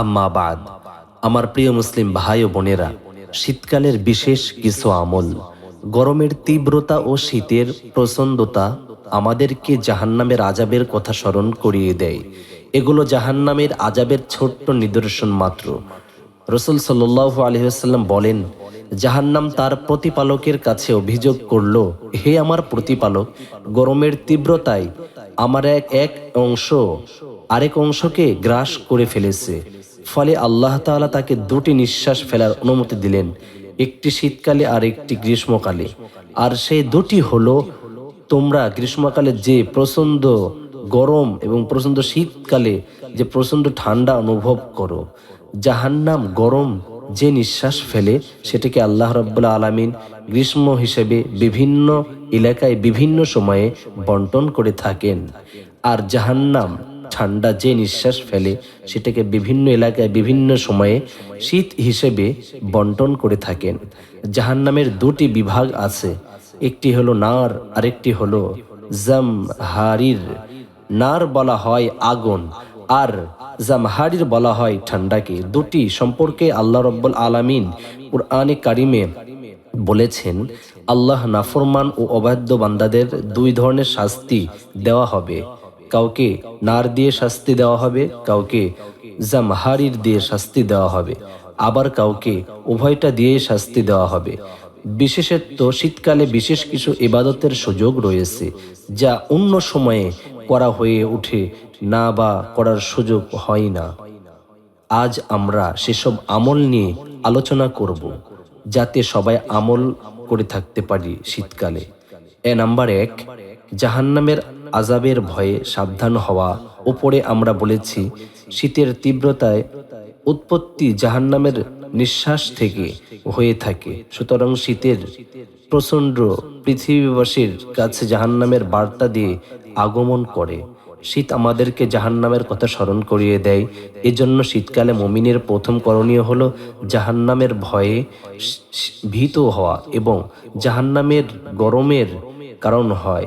আলা বাদ। আমার প্রিয় মুসলিম ভাই ও বোনেরা, শীতকালের বিশেষ কিছু আমল, গরমের তীব্রতা ও শীতের প্রচণ্ডতা আমাদেরকে জাহান্নামের আজাবের কথা স্মরণ করিয়ে দেয়। এগুলো জাহান্নামের আজাবের ছোট্ট নিদর্শন মাত্র। রসুল সাল্লাহ আলহিহাল্লাম বলেন, জাহান্নাম তার প্রতিপালকের কাছে অভিযোগ করল, হে আমার প্রতিপালক, গরমের তীব্রতায় আমার এক এক অংশ, আরেক অংশকে গ্রাস করে ফেলেছে। ফলে আল্লাহ তাআলা তাকে দুটি নিঃশ্বাস ফেলার অনুমতি দিলেন, একটি শীতকালে আর একটি গ্রীষ্মকালে। আর সেই দুটি হলো, তোমরা গ্রীষ্মকালে যে প্রচণ্ড গরম এবং প্রচণ্ড শীতকালে যে প্রচণ্ড ঠান্ডা অনুভব করো, জাহান্নাম গরম যে নিঃশ্বাস ফেলে সেটাকে আল্লাহ রব্বুল্লা আলমিন গ্রীষ্ম হিসেবে বিভিন্ন এলাকায় বিভিন্ন সময়ে বন্টন করে থাকেন। আর জাহান্নাম ঠান্ডা যে নিঃশ্বাস ফেলে, সেটাকে বিভিন্ন এলাকায় বিভিন্ন সময়ে শীত হিসেবে বন্টন করে থাকেন। জাহান্নামের দুটি বিভাগ আছে, একটি হলো নার, আরেকটি হলো জাম হারির নার বলা হয় আগুন, আর জামহারির বলা হয় ঠান্ডাকে। দুটি সম্পর্কে আল্লাহ রব্বুল আলামিন কুরআনে কারিমে বলেছেন, আল্লাহ নাফরমান ও অবাধ্য বান্দাদের দুই ধরনের শাস্তি দেওয়া হবে। কাউকে নার দিয়ে শাস্তি দেওয়া হবে, কাউকে জামহারির দিয়ে শাস্তি দেওয়া হবে। আবার কাউকে উভয়টা দিয়ে শাস্তি দেওয়া হবে। বিশেষত্ব, শীতকালে বিশেষ কিছু ইবাদতের সুযোগ রয়েছে, যা অন্য সময়ে করা হয়ে ওঠে না বা করার সুযোগ হয় না। আজ আমরা সেসব আমল নিয়ে আলোচনা করব। যাতে সবাই আমল করে থাকতে পারি শীতকালে। এ নাম্বার এক, জাহান্নামের আজাবের ভয়ে সাবধান হওয়া। ওপরে আমরা বলেছি, শীতের তীব্রতায় উৎপত্তি জাহান্নামের নিঃশ্বাস থেকে হয়ে থাকে। সুতরাং শীতের প্রচণ্ড পৃথিবীবাসীর কাছে জাহান্নামের বার্তা দিয়ে আগমন করে। শীত আমাদেরকে জাহান্নামের কথা স্মরণ করিয়ে দেয়। এজন্য শীতকালে মমিনের প্রথম করণীয় হলো জাহান্নামের ভয়ে ভীত হওয়া এবং জাহান্নামের গরমের কারণ হয়।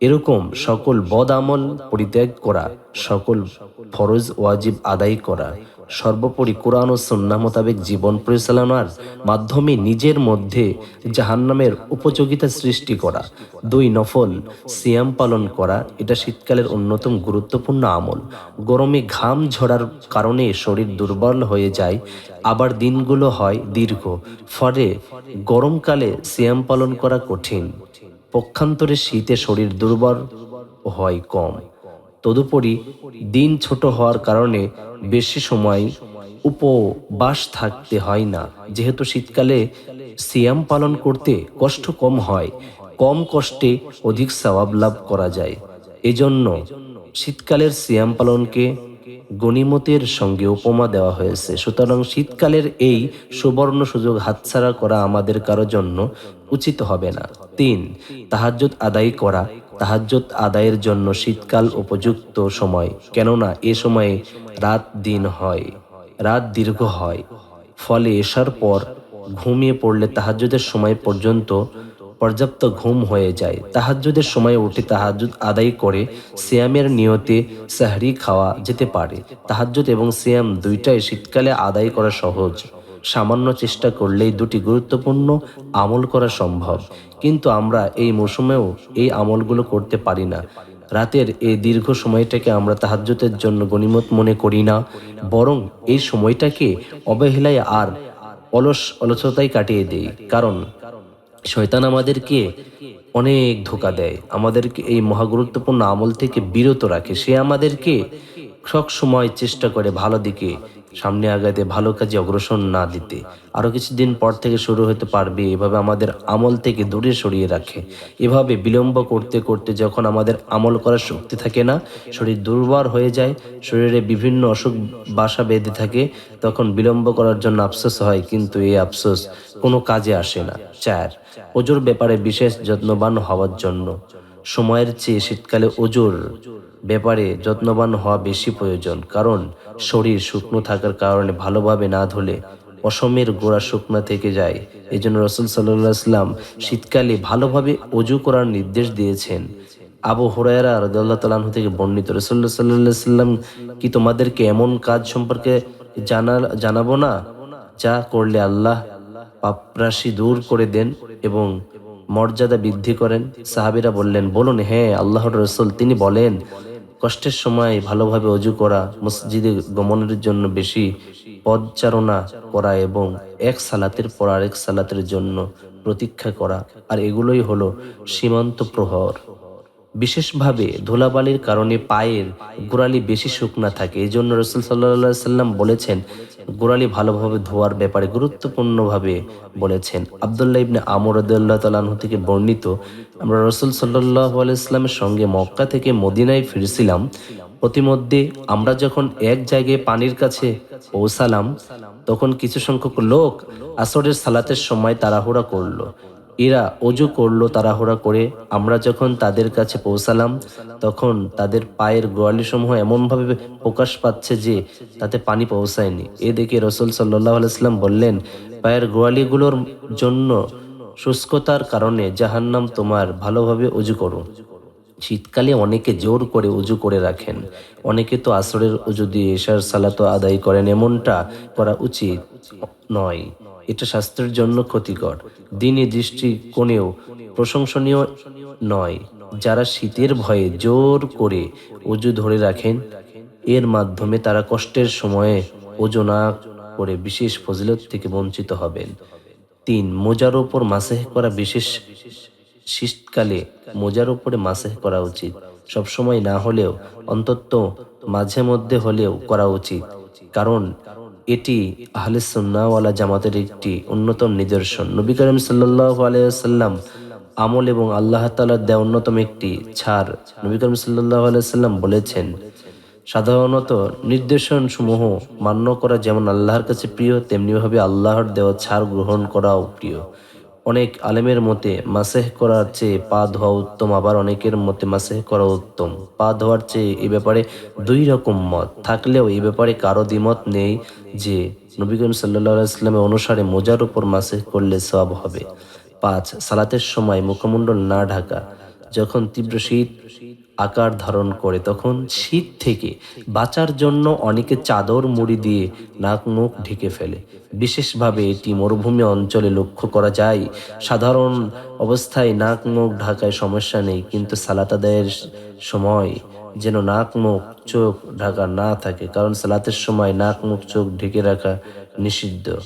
এরকম সকল বদ আমল পরিত্যাগ করা, সকল ফরজ ওয়াজিব আদায় করা সর্বোপরি কোরআন ও সন্না মোতাবেক জীবন পরিচালনার মাধ্যমে নিজের মধ্যে জাহান্নামের উপযোগিতা সৃষ্টি করা, দুই নফল সিয়াম পালন করা, এটা শীতকালের অন্যতম গুরুত্বপূর্ণ আমল। গরমে ঘাম ঝরার কারণে শরীর দুর্বল হয়ে যায়, আবার দিনগুলো হয় দীর্ঘ, ফলে গরমকালে সিয়াম পালন করা কঠিন। পক্ষান্তরে শীতে শরীর দুর্বল হয় কম। তদুপরি দিন ছোট হওয়ার কারণে বেশি সময় উপবাস থাকতে হয় না। যেহেতু শীতকালে সিয়াম পালন করতে কষ্ট কম হয়, কম কষ্টে অধিক সওয়াব লাভ করা যায়। এজন্য শীতকালের সিয়াম পালনকে গণিমতের সঙ্গে উপমা দেওয়া হয়েছে। সুতরাং শীতকালের এই সুবর্ণ সুযোগ হাতছাড়া করা আমাদের কারও জন্য উচিত হবে না। তিন, তাহাজ্জুদ আদায় করা তাহাজ্জুদ আদায়ের জন্য শীতকাল উপযুক্ত সময়, কেননা এ সময়ে রাত দিন হয়, রাত দীর্ঘ হয়। ফলে এসার পর ঘুমিয়ে পড়লে তাহাজ্জুদের সময় পর্যন্ত পর্যাপ্ত ঘুম হয়ে যায়। তাহাজ্জুদের সময় উঠে তাহাজ্জুদ আদায় করে সিয়ামের নিয়তে সাহরি খাওয়া যেতে পারে। তাহাজ্জুদ এবং সিয়াম দুইটাই শীতকালে আদায় করা সহজ। সামান্য চেষ্টা করলেই দুটি গুরুত্বপূর্ণ আমল করা সম্ভব। কিন্তু আমরা এই মৌসুমেও এই আমলগুলো করতে পারি না। রাতের এই দীর্ঘ সময়টাকে আমরা তাহাজ্যতের জন্য গণিমত মনে করি না, বরং এই সময়টাকে অবহেলায় আর অলস অলসতায় কাটিয়ে দেই। কারণ শয়তান আমাদেরকে অনেক ধোকা দেয়। আমাদেরকে এই মহাগুরুত্বপূর্ণ আমল থেকে বিরত রাখে। সে আমাদেরকে সব সময় চেষ্টা করে ভালো দিকে সামনে আগাতে ভালো কাজে অগ্রসর না দিতে। আরও কিছুদিন পর থেকে শুরু হতে পারবে এভাবে আমাদের আমল থেকে দূরে সরিয়ে রাখে। এভাবে বিলম্ব করতে করতে যখন আমাদের আমল করার শক্তি থাকে না, শরীর দুর্বল হয়ে যায়, শরীরে বিভিন্ন অসুখ বাসা বেঁধে থাকে, তখন বিলম্ব করার জন্য আফসোস হয়, কিন্তু এই আফসোস কোনো কাজে আসে না। চার, ওজোর ব্যাপারে বিশেষ যত্নবান হওয়ার জন্য। সময়ের চেয়ে শীতকালে ওজোর ব্যাপারে যত্নবান হওয়া বেশি প্রয়োজন, কারণ শরীর শুকনো থাকার কারণে ভালোভাবে না ধুলে অসমের গোড়া শুকনা থেকে যায়। এই জন্য রসুল সাল্লাম শীতকালে ভালোভাবে অজু করার নির্দেশ দিয়েছেন। আবু হুরায়রা রদুল্লাহ তালাহ থেকে বর্ণিত রসুল্লাহ সাল্লাহ সাল্লাম কি তোমাদেরকে এমন কাজ সম্পর্কে জানা, জানাব না, যা করলে আল্লাহ পাপরাশি দূর করে দেন এবং মর্যাদা বৃদ্ধি করেন? সাহাবিরা বললেন, বলুন হ্যাঁ আল্লাহর রসুল, তিনি বলেন কষ্টের সময় ভালোভাবে অজু করা, মসজিদে গমনের জন্য বেশি পদচারণা করা এবং এক সালাতের পর আরেক সালাতের জন্য প্রতীক্ষা করা। আর এগুলোই হলো সীমান্ত প্রহর। বিশেষভাবে ধুলাবালির কারণে পায়ের গোড়ালি বেশি শুকনা থাকে। এই জন্য রসুল সাল্লাহ সাল্লাম বলেছেন গোড়ালি ভালোভাবে ধোয়ার ব্যাপারে গুরুত্বপূর্ণভাবে বলেছেন। আবদুল্লাহ ইবনে আমর আদুল্লাহ তালাহ থেকে বর্ণিত, আমরা রসুল সাল্লাহ আলাইস্লামের সঙ্গে মক্কা থেকে মদিনায় ফিরছিলাম। প্রতিমধ্যে আমরা যখন এক জায়গায় পানির কাছে পৌঁছালাম, তখন কিছু সংখ্যক লোক আসরের সালাতের সময় তাড়াহুড়া করল। এরা অজু করল তাড়াহুড়া করে। আমরা যখন তাদের কাছে পৌঁছালাম, তখন তাদের পায়ের গোয়ালি সমূহ এমনভাবে প্রকাশ পাচ্ছে যে তাতে পানি পৌঁছায়নি। এ দেখে রসুল সাল্লাহ আলাইস্লাম বললেন, পায়ের গোয়ালিগুলোর জন্য শুষ্কতার কারণে জাহান্নাম তোমার ভালোভাবে অজু করো। শীতকালে অনেকে জোর করে উজু করে রাখেন। অনেকে তো আসরের উজু দিয়ে এশার সালাত আদায় করেন, এমনটা করা উচিত নয়। এটা স্বাস্থ্যের জন্য ক্ষতিকর। দিনে দৃষ্টিকোণেও প্রশংসনীয় নয়। যারা শীতের ভয়ে জোর করে উজু ধরে রাখেন, এর মাধ্যমে তারা কষ্টের সময়ে ওজু না করে বিশেষ ফজিলত থেকে বঞ্চিত হবেন। তিন, মোজার ওপর মাসেহ করা বিশেষ শীতকালে মোজার উপরে মাসেহ করা উচিত। সবসময় না হলেও, অন্তত মাঝে মধ্যে হলেও করা উচিত। কারণ এটি আহলে সুন্নাওয়ালা জামাতের একটি অন্যতম নিদর্শন। নবী করিম সাল্লাহ আলাইসাল্লাম আমল এবং আল্লাহ তালার দেয় অন্যতম একটি ছাড় নবী করিম সাল্লাহ আলাইসাল্লাম বলেছেন। সাধারণত নির্দেশন সমূহ মান্য করা যেমন আল্লাহর কাছে প্রিয়, তেমনিভাবে আল্লাহর দেওয়া ছাড় গ্রহণ করাও প্রিয়। অনেক আলেমের মতে মাসেহ করার চেয়ে পা ধোয়া উত্তম, আবার অনেকের মতে মাসেহ করা উত্তম। পা ধোয়ার চেয়ে এ ব্যাপারে দুই রকম মত। থাকলেও এ ব্যাপারে কারও দ্বিমত নেই যে নবী করিম ইসলামের অনুসারে মোজার উপর মাসেহ করলে সব হবে। পাঁচ, সালাতের সময় মুখমণ্ডল না ঢাকা। যখন তীব্র শীত আকার ধারণ করে তখন শীত থেকে বাঁচার জন্য অনেকে চাদর মুড়ি দিয়ে নাক মুখ ঢেকে ফেলে। বিশেষভাবে এটি মরুভূমি অঞ্চলে লক্ষ্য করা যায়। সাধারণ অবস্থায় নাক মুখ ঢাকায় সমস্যা নেই, কিন্তু সালাত আদায়ের সময় যেন নাক মুখ, চোখ ঢাকা না থাকে, কারণ সালাতের সময় নাক মুখ, চোখ ঢেকে রাখা নিষিদ্ধ।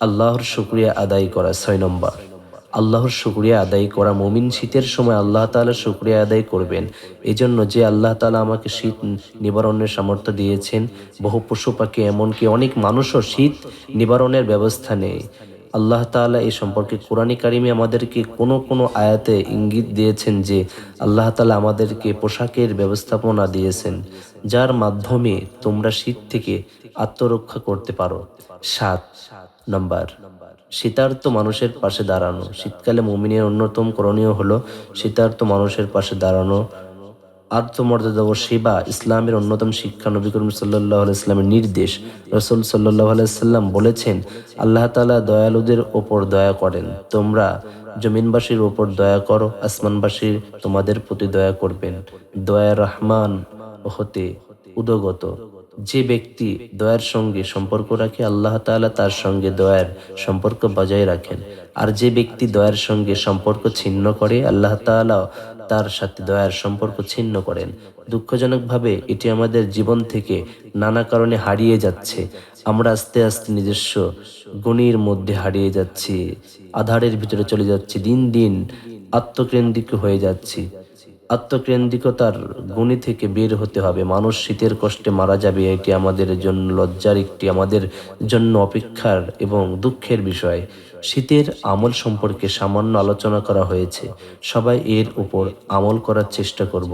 আল্লাহর শুক্রিয়া আদায় করা ছয় নম্বর। আল্লাহর শুক্রিয়া আদায় করা মমিন শীতের সময় আল্লাহ তালা শুক্রিয়া আদায় করবেন। এজন্য যে আল্লাহ তালা আমাকে শীত নিবারণের সামর্থ্য দিয়েছেন, বহু পশু পাখি এমনকি অনেক মানুষও শীত নিবারণের ব্যবস্থা নেই আল্লাহ তাআলা এই সম্পর্কে কোরআনী কারিমে আমাদেরকে কোনো কোনো আয়াতে ইঙ্গিত দিয়েছেন যে, আল্লাহ তালা আমাদেরকে পোশাকের ব্যবস্থাপনা দিয়েছেন। যার মাধ্যমে তোমরা শীত থেকে আত্মরক্ষা করতে পারো। সাত নম্বর, শীতার্থ মানুষের পাশে দাঁড়ানো। শীতকালে মুমিনের অন্যতম করণীয় হলো শীতার্থ মানুষের পাশে দাঁড়ানো। আত্মমর্যাদা ও সেবা ইসলামের অন্যতম শিক্ষা নবী করিম সাল্লাহ ইসলামের নির্দেশ। রসুল সাল্লাহ আলাইসাল্লাম বলেছেন, আল্লাহ তালা দয়ালুদের ওপর দয়া করেন। তোমরা জমিনবাসীর ওপর দয়া করো, আসমানবাসীর তোমাদের প্রতি দয়া করবেন। দয়া রহমান হতে উদগত। যে ব্যক্তি দয়ার সঙ্গে সম্পর্ক রাখে, আল্লাহ তাআলা তার সঙ্গে দয়ার সম্পর্ক বজায় রাখেন। আর যে ব্যক্তি দয়ার সঙ্গে সম্পর্ক ছিন্ন করে, আল্লাহ তাআলা তার সাথে দয়ার সম্পর্ক ছিন্ন করেন। দুঃখজনকভাবে এটি আমাদের জীবন থেকে নানা কারণে হারিয়ে যাচ্ছে। আমরা আস্তে আস্তে নিজস্ব গুণীর মধ্যে হারিয়ে যাচ্ছি। আধারের ভিতরে চলে যাচ্ছি, দিন দিন আত্মকেন্দ্রিক হয়ে যাচ্ছি। আত্মকেন্দ্রিকতার গুণী থেকে বের হতে হবে। মানুষ শীতের কষ্টে মারা যাবে, এটি আমাদের জন্য লজ্জার একটি, আমাদের জন্য অপেক্ষার এবং দুঃখের বিষয়। শীতের আমল সম্পর্কে সামান্য আলোচনা করা হয়েছে। সবাই এর উপর আমল করার চেষ্টা করব।